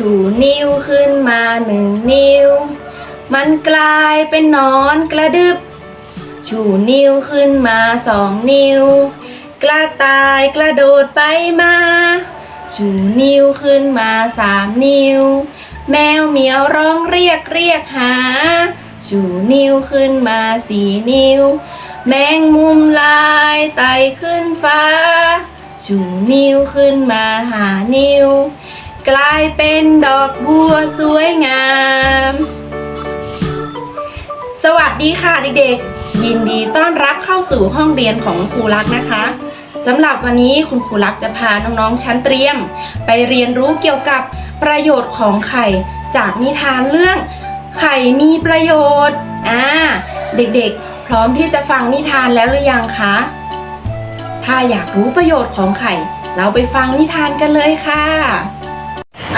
ชูนิ้วขึ้นมาหนึ่งนิ้ว มันกลายเป็นนอนกระดึบ ชูนิ้วขึ้นมาสองนิ้ว กระต่ายกระโดดไปมา ชูนิ้วขึ้นมาสามนิ้ว แมวเหมียวร้องเรียกเรียกหา ชูนิ้วขึ้นมาสี่นิ้ว แมงมุมลายไต่ขึ้นฟ้า ชูนิ้วขึ้นมาหานิ้ว กลายเป็นดอกบัวสวยงาม สวัสดีค่ะเด็กๆ ยินดีต้อนรับเข้าสู่ห้องเรียนของครูรักนะคะสำหรับวันนี้คุณครูรักจะพาน้องๆชั้นเตรียม ไปเรียนรู้เกี่ยวกับประโยชน์ของไข่ จากนิทานเรื่อง ไข่มีประโยชน์อ่าเด็กๆ พร้อมที่จะฟังนิทานแล้วหรือยังคะถ้าอยากรู้ประโยชน์ของไข่ เราไปฟังนิทานกันเลยค่ะ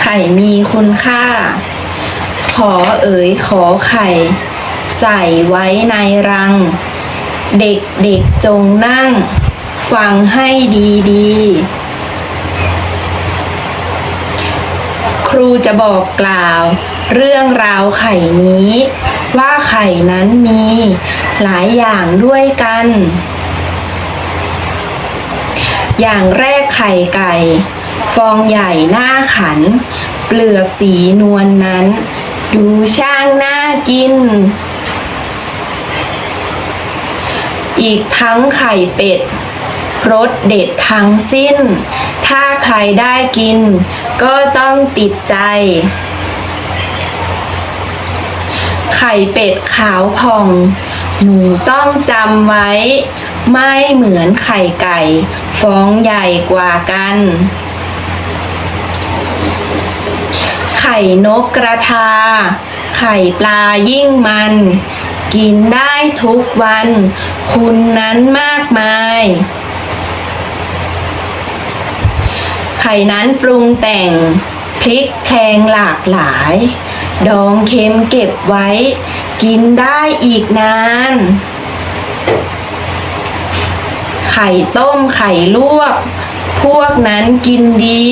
ไข่มีคุณค่า ขอเอ๋ยขอไข่ ใส่ไว้ในรัง เด็กๆจงนั่ง ฟังให้ดีๆครูจะบอกกล่าว เรื่องราวไข่นี้ ว่าไข่นั้นมีหลายอย่างด้วยกัน อย่างแรกไข่ไก่ ฟองใหญ่หน้าขัน เปลือกสีนวลนนั้น ดูช่างน่ากิน อีกทั้งไข่เป็ดรสเด็ดทั้งสิ้น ถ้าใครได้กิน ก็ต้องติดใจ ไข่เป็ดขาวผ่อง หนูต้องจำไว้ ไม่เหมือนไข่ไก่ ฟองใหญ่กว่ากัน ไข่นกกระทา ไข่ปลายิ่งมัน กินได้ทุกวัน คุณนั้นมากมาย ไข่นั้นปรุงแต่ง พริกแพงหลากหลาย ดองเค็มเก็บไว้ กินได้อีกนาน ไข่ต้มไข่ลวก พวกนั้นกินดี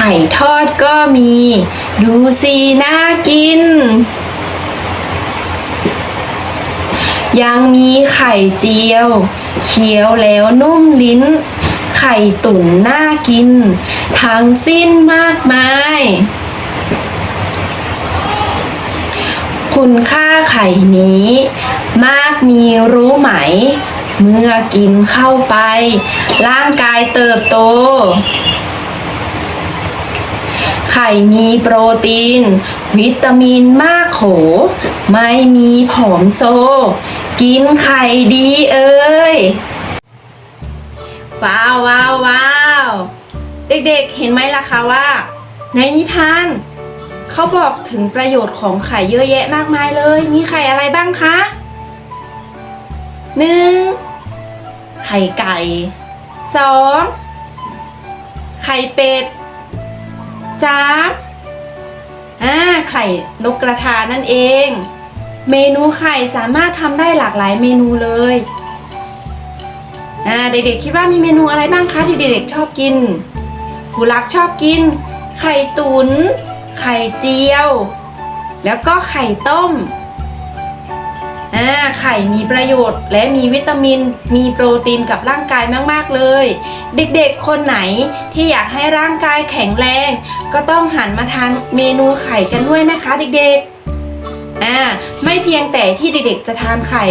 ไข่ทอดก็มี ดูสิน่ากิน ยังมีไข่เจียว เคี้ยวแล้วนุ่มลิ้น ไข่ตุ๋นน่ากิน ทั้งสิ้นมากมาย คุณค่าไข่นี้ มากมีรู้ไหม เมื่อกินเข้าไป ร่างกายเติบโต มีโปรตีน วิตามินมากโข ไม่มีผอมโซ กินไข่ดีเอ้ย ว้าวว้าวว้าวเด็กๆ เห็นไหมล่ะคะว่า ในนิทาน เขาบอกถึงประโยชน์ของไข่เยอะแยะมากมายเลย มีไข่อะไรบ้างคะหนึ่งไข่ไก่สองไข่เป็ด สามอ่าไข่นกกระทานั่นเอง เมนูไข่สามารถทำได้หลากหลายเมนูเลยอ่าเด็กๆคิดว่ามีเมนูอะไรบ้างคะที่เด็กๆชอบกินหูรักชอบกิน ไข่ตุน๋นไข่เจียว แล้วก็ไข่ต้ม อ่าไข่มีประโยชน์ และมีวิตามิน มีโปรตีนกับร่างกายมาก ๆ เลย เด็กๆ คนไหนที่อยากให้ร่างกายแข็งแรง ก็ต้องหันมาทานเมนูไข่กันด้วยนะคะเด็กๆอ่าไม่เพียงแต่ที่เด็กๆ จะทานไข่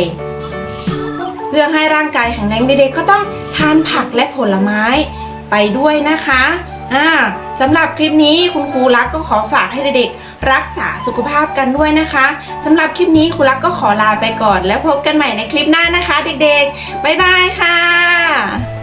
เพื่อให้ร่างกายแข็งแรงเด็กๆ ก็ต้องทานผักและผลไม้ไปด้วยนะคะ อ่าสำหรับคลิปนี้คุณครูรักก็ขอฝากให้เด็กๆรักษาสุขภาพกันด้วยนะคะสำหรับคลิปนี้ครูรักก็ขอลาไปก่อน แล้วพบกันใหม่ในคลิปหน้านะคะ เด็กๆบ๊ายบายค่ะ